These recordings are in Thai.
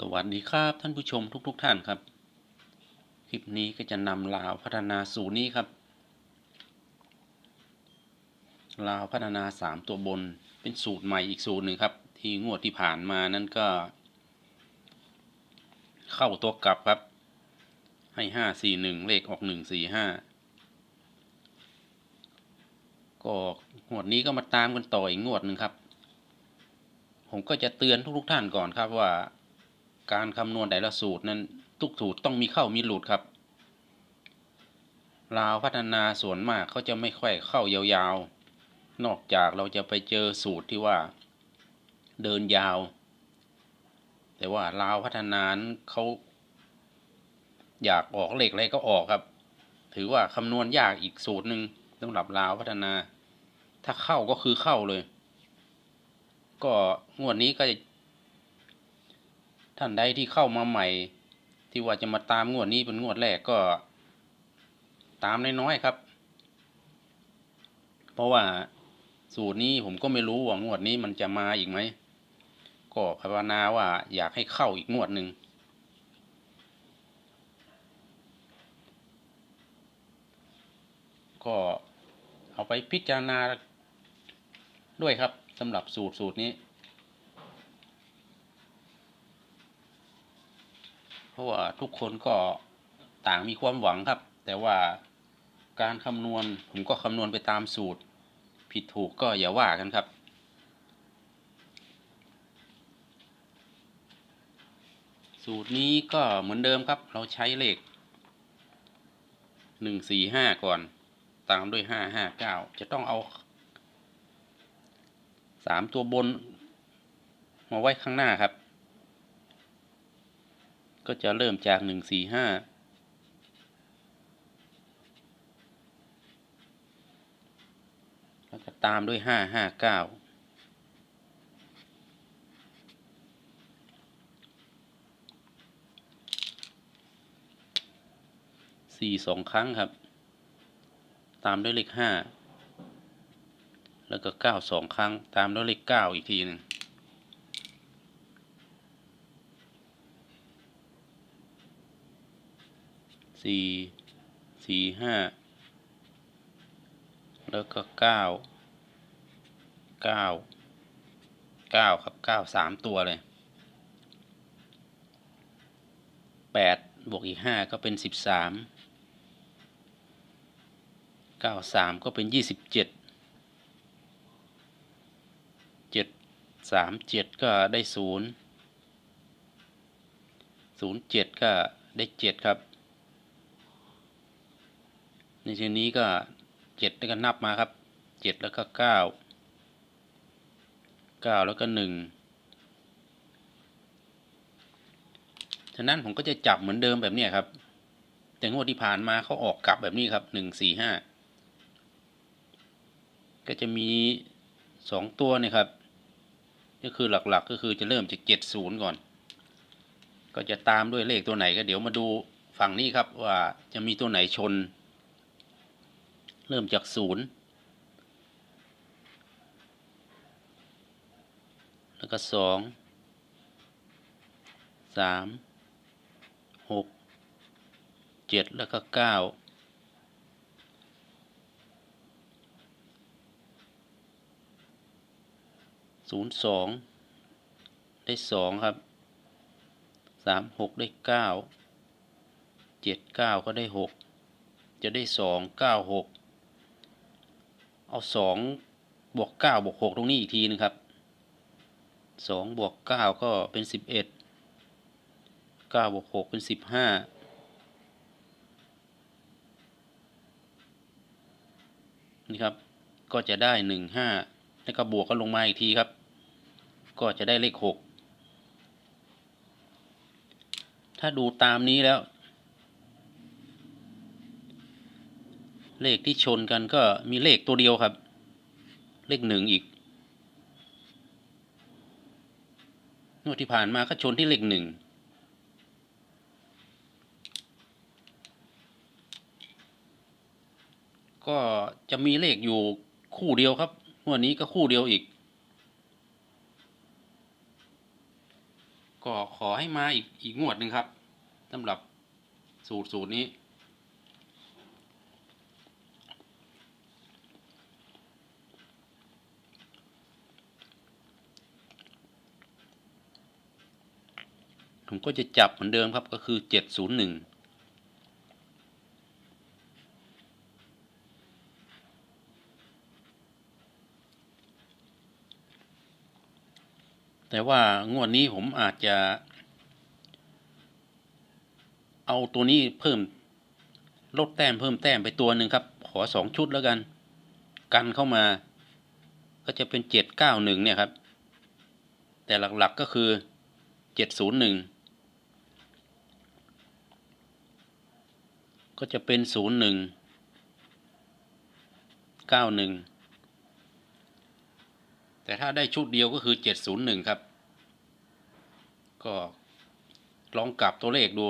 สวัสดีครับท่านผู้ชมทุกๆทท่านครับ คลิปนี้ก็จะนำลาวพัฒนาสูตรนี้ครับลาวพัฒนาสามตัวบนเป็นสูตรใหม่อีกสูตรหนึ่งครับ ที่งวดที่ผ่านมานั้นก็ เข้าตัวกลับครับ ให้ห้าสี่หนึ่งเลขออกหนึ่งสี่ห้าก็งวดนี้ก็มาตามกันต่ออีกงวดหนึ่งครับ ผมก็จะเตือนทุกๆท่านก่อนครับว่า การคำนวณแต่ละสูตรนั้นทุกสูตรต้องมีเข้ามีหลุดครับลาวพัฒนาส่วนมากเขาจะไม่ค่อยเข้ายาวๆ นอกจากเราจะไปเจอสูตรที่ว่า เดินยาว แต่ว่าลาวพัฒนานเขาอยากออกเลขอะไรก็ออกครับ ถือว่าคำนวณยากอีกสูตรหนึ่งสำหรับลาวพัฒนา ถ้าเข้าก็คือเข้าเลย ก็งวดนี้ก็จะ ท่านใดที่เข้ามาใหม่ ที่ว่าจะมาตามงวดนี้เป็นงวดแรกก็ ตามน้อยๆครับ เพราะว่าสูตรนี้ผมก็ไม่รู้ว่างวดนี้มันจะมาอีกไหม ก็ภาวนาว่าอยากให้เข้าอีกงวดหนึ่งก็เอาไปพิจารณาด้วยครับสำหรับสูตรสูตรนี้ เพราะว่าทุกคนก็ต่างมีความหวังครับ แต่ว่าการคำนวณผมก็คำนวณไปตามสูตร ผิดถูกก็อย่าว่ากันครับสูตรนี้ก็เหมือนเดิมครับ เราใช้เลข หนึ่งสี่ห้าก่อน ตามด้วยห้าห้าเก้าจะต้องเอาสามตัวบน มาไว้ข้างหน้าครับ ก็จะเริ่มจากหนึ่งสี่ห้าแล้วก็ตามด้วยห้าห้าเก้าสี่สองครั้งครับ ตามด้วยเลขห้าแล้วก็เก้าสองครั้ง ตามด้วยเลขเก้าอีกทีหนึ่ง สี่สี่ห้าแล้วก็เก้าเก้าเก้าครับเก้าสามตัวเลยแปดบวกอีกห้าก็เป็นสิบสามเก้าสามก็เป็นยี่สิบเจ็ดเจ็ดสามเจ็ดก็ได้ศูนย์ศูนย์เจ็ดก็ได้เจ็ดครับ ในชื่อนี้ก็เจ็ดแล้วก็นับมาครับเจ็ดแล้วก็เก้าเก้าแล้วก็หนึ่งฉะนั้นผมก็จะจับเหมือนเดิมแบบนี้ครับ แต่งวดที่ผ่านมาเขาออกกลับแบบนี้ครับหนึ่งสี่ห้าก็จะมีสองตัวนี่ยครับก็คือหลักๆ ก็คือจะเริ่มจากเจ็ดศูนย์ก่อน ก็จะตามด้วยเลขตัวไหนก็เดี๋ยวมาดูฝั่งนี้ครับว่าจะมีตัวไหนชน เริ่มจากศูนย์แล้วก็สองสามหกเจ็ดแล้วก็เก้าศูนย์สองได้สองครับสามหกได้เก้าเจ็ดเก้าก็ได้หกจะได้สองเก้าหก เอาสองบวกเก้าบวกหกตรงนี้อีกทีนึงครับสองบวกเก้าก็เป็นสิบเอ็ดเก้าบวกหกเป็นสิบห้านี่ครับ ก็จะได้หนึ่งห้าแล้วก็บวกกันลงมาอีกทีครับ ก็จะได้เลขหกถ้าดูตามนี้แล้ว เลขที่ชนกันก็มีเลขตัวเดียวครับ เลขหนึ่งอีกงวดที่ผ่านมาก็ชนที่เลขหนึ่งก็จะมีเลขอยู่คู่เดียวครับงวดนี้ก็คู่เดียวอีก ก็ขอให้มาอีกอีกงวดหนึ่งครับสำหรับสูตรสูตรนี้ ผมก็จะจับเหมือนเดิมครับก็คือเจ็ดศูนย์หนึ่งแต่ว่างวดนี้ผมอาจจะ เอาตัวนี้เพิ่มลดแต้มเพิ่มแต้มไปตัวหนึ่งครับ ขอสองชุดแล้วกัน กันเข้ามา ก็จะเป็นเจ็ดเก้าหนึ่งเนี่ยครับ แต่หลักๆก็คือเจ็ดศูนย์หนึ่ง ก็จะเป็นศูนย์หนึ่งเก้าหนึ่งแต่ถ้าได้ชุดเดียวก็คือเจ็ดศูนย์หนึ่งครับ ก็ลองกลับตัวเลขดู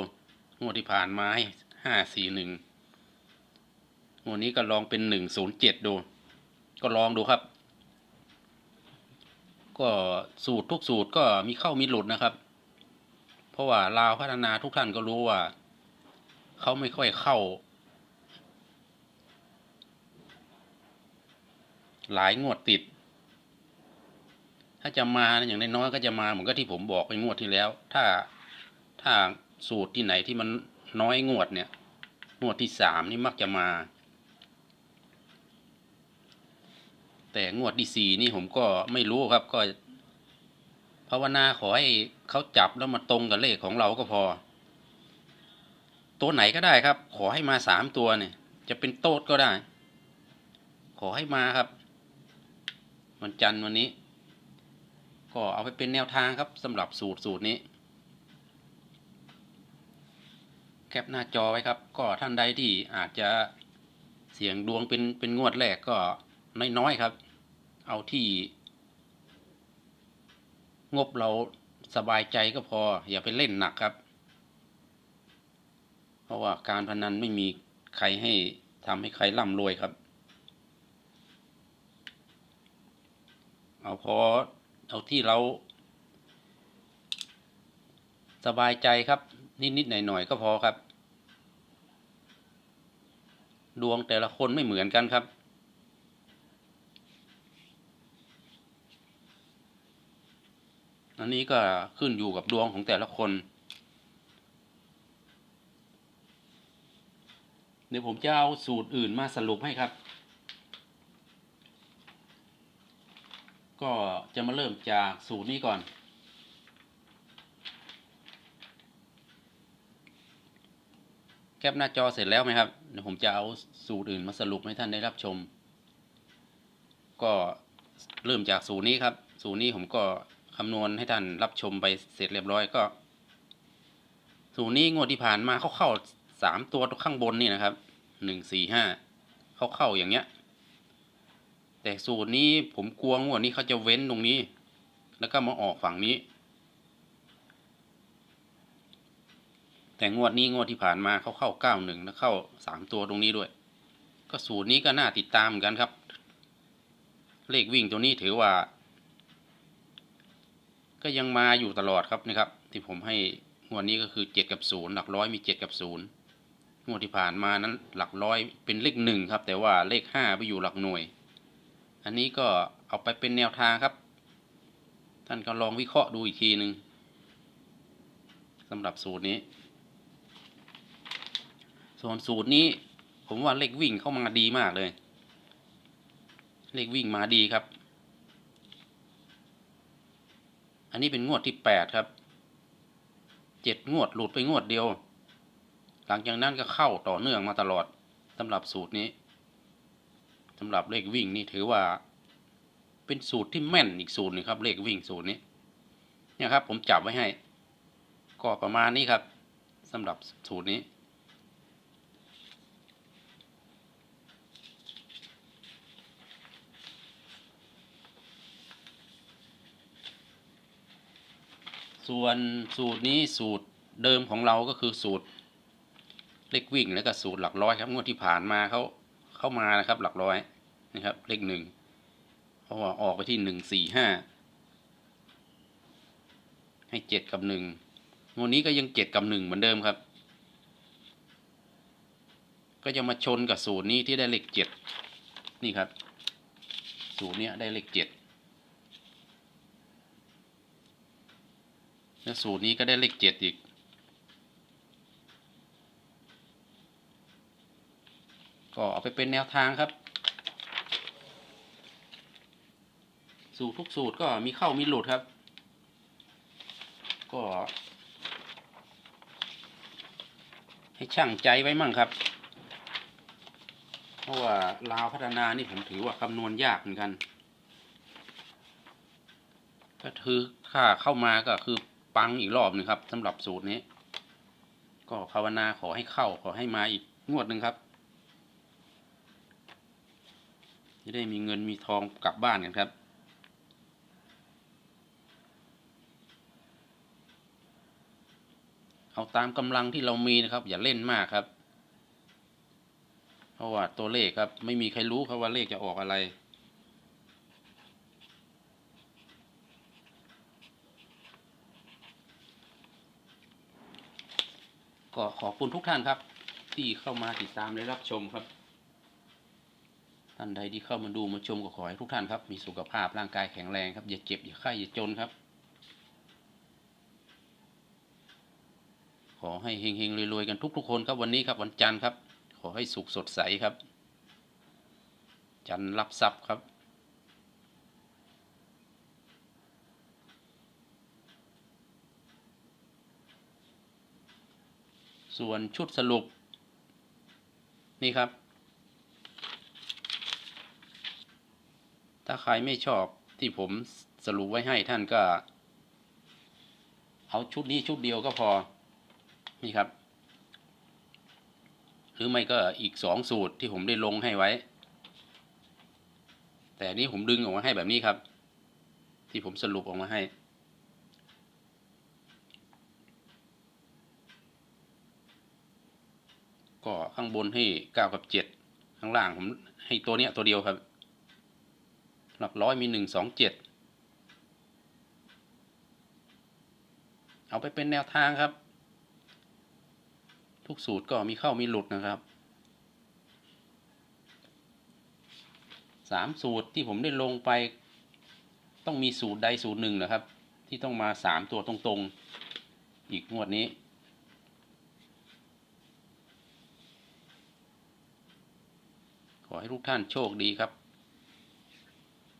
งวดที่ผ่านมาให้ห้าสี่หนึ่งงวดนี้ก็ลองเป็นหนึ่งศูนย์เจ็ดดู ก็ลองดูครับ ก็สูตรทุกสูตรก็มีเข้ามีหลุดนะครับ เพราะว่าลาวพัฒนาทุกท่านก็รู้ว่า เขาไม่ค่อยเข้า หลายงวดติด ถ้าจะมาอย่างน้อยก็จะมาเหมือนกับที่ผมบอกไปงวดที่แล้ว ถ้าถ้าสูตรที่ไหนที่มันน้อยงวดเนี่ย งวดที่สามนี่มักจะมา แต่งวดที่สี่นี่ผมก็ไม่รู้ครับก็ภาวนาขอให้เขาจับแล้วมาตรงกับเลขของเราก็พอ ตัวไหนก็ได้ครับ ขอให้มาสามตัวเนี่ย จะเป็นโต๊ดก็ได้ ขอให้มาครับวันจันทร์วันนี้ ก็เอาไปเป็นแนวทางครับสำหรับสูตรสูตรนี้ แคปหน้าจอไว้ครับ ก็ท่านใดที่อาจจะเสี่ยงดวงเป็นเป็นงวดแรกก็น้อยๆครับ เอาที่ งบเราสบายใจก็พอ อย่าไปเล่นหนักครับ เพราะว่าการพนันไม่มีใครให้ทำให้ใครร่ำรวยครับ เอาพอเอาที่เรา สบายใจครับ นิดๆหน่อยๆก็พอครับ ดวงแต่ละคนไม่เหมือนกันครับอันนี้ก็ขึ้นอยู่กับดวงของแต่ละคน เดี๋ยวผมจะเอาสูตรอื่นมาสรุปให้ครับ ก็จะมาเริ่มจากสูตรนี้ก่อน แคปหน้าจอเสร็จแล้วไหมครับ เดี๋ยวผมจะเอาสูตรอื่นมาสรุปให้ท่านได้รับชม ก็เริ่มจากสูตรนี้ครับ สูตรนี้ผมก็คำนวณให้ท่านรับชมไปเสร็จเรียบร้อยก็ สูตรนี้งวดที่ผ่านมาเขาเข้า สามตัวข้างบนนี่นะครับหนึ่งสี่ห้าเขาเข้าอย่างเงี้ย แต่สูตรนี้ผมกลัวงวดนี้เขาจะเว้นตรงนี้ แล้วก็มาออกฝั่งนี้ แต่งวดนี้งวดที่ผ่านมาเขาเข้าเก้าหนึ่งแล้วเข้าสามตัวตรงนี้ด้วย ก็สูตรนี้ก็น่าติดตามกันครับ เลขวิ่งตัวนี้ถือว่า ก็ยังมาอยู่ตลอดครับนะครับ ที่ผมให้งวดนี้ก็คือเจ็ดกับศูนย์หลักร้อยมีเจ็ดกับศูนย์ งวดที่ผ่านมานั้นหลักร้อยเป็นเลขหนึ่งครับ แต่ว่าเลขห้าไปอยู่หลักหน่วย อันนี้ก็เอาไปเป็นแนวทางครับ ท่านก็ลองวิเคราะห์ดูอีกทีหนึ่งสำหรับสูตรนี้ ส่วนสูตรนี้ ผมว่าเลขวิ่งเข้ามาดีมากเลย เลขวิ่งมาดีครับ อันนี้เป็นงวดที่แปดครับ เจ็ดงวดหลุดไปงวดเดียว หลังจากนั้นก็เข้าต่อเนื่องมาตลอดสำหรับสูตรนี้สำหรับเลขวิ่งนี่ถือว่า เป็นสูตรที่แม่นอีกสูตรหนึงครับ เลขวิ่งสูตรนี้เนี่ยครับ ผมจับไว้ให้ ก็ประมาณนี้ครับสำหรับสูตรนี้ส่วนสูตรนี้สูตรเดิมของเราก็คือสูตร เลขวิ่งแล้วก็สูตรหลักร้อยครับงวดที่ผ่านมาเขาเข้ามานะครับ หลักร้อยนะครับ เลขหนึ่งเพราะว่าออกไปที่หนึ่งสี่ห้าให้เจ็ดกับหนึ่งงวดนี้ก็ยังเจ็ดกับหนึ่งเหมือนเดิมครับ ก็จะมาชนกับสูตรนี้ที่ได้เลขเจ็ดนี่ครับ สูตรเนี้ยได้เลขเจ็ดแล้วสูตรนี้ก็ได้เลขเจ็ดอีก ก็เอาไปเป็นแนวทางครับ สูตรทุกสูตรก็มีเข้ามีหลุดครับ ก็ ให้ช่างใจไว้มั่งครับ เพราะว่าลาวพัฒนานี่ผมถือว่าคำนวณยากเหมือนกันก็คือถ้าเข้ามาก็คือปังอีกรอบหนึ่งครับสำหรับสูตรนี้ ก็ภาวนาขอให้เข้าขอให้มาอีกงวดหนึ่งครับ จะได้มีเงินมีทองกลับบ้านกันครับ เอาตามกำลังที่เรามีนะครับ อย่าเล่นมากครับ เพราะว่าตัวเลขครับ ไม่มีใครรู้ครับว่าเลขจะออกอะไรก็ขอบคุณทุกท่านครับ ที่เข้ามาติดตามและรับชมครับ ท่านใดที่เข้ามาดูมาชมก็ขอให้ทุกท่านครับ มีสุขภาพร่างกายแข็งแรงครับ อย่าเจ็บอย่าไข้อย่าจนครับ ขอให้เฮงๆรวยๆกันทุกๆคนครับวันนี้ครับวันจันทร์ครับ ขอให้สุขสดใสครับ จันทร์รับทรัพย์ครับส่วนชุดสรุป นี่ครับ ถ้าใครไม่ชอบที่ผมสรุปไว้ให้ท่านก็ เอาชุดนี้ชุดเดียวก็พอ นี่ครับ หรือไม่ก็อีกสองสูตรที่ผมได้ลงให้ไว้ แต่นนี้ผมดึงออกมาให้แบบนี้ครับ ที่ผมสรุปออกมาให้ก็ข้างบนให้เก้ากับเจ็ดข้างล่างผมให้ตัวเนี้ยตัวเดียวครับ หลักร้อยมีหนึ่งสองเจ็ดเอาไปเป็นแนวทางครับ ทุกสูตรก็มีเข้ามีหลุดนะครับสามสูตรที่ผมได้ลงไป ต้องมีสูตรใดสูตรหนึ่งนะครับ ที่ต้องมาสามตัวตรงๆ อีกงวดนี้ ขอให้ทุกท่านโชคดีครับ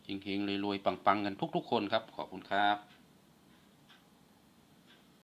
เฮงๆรวยๆปังๆกันทุก ๆ คนครับ ขอบคุณครับ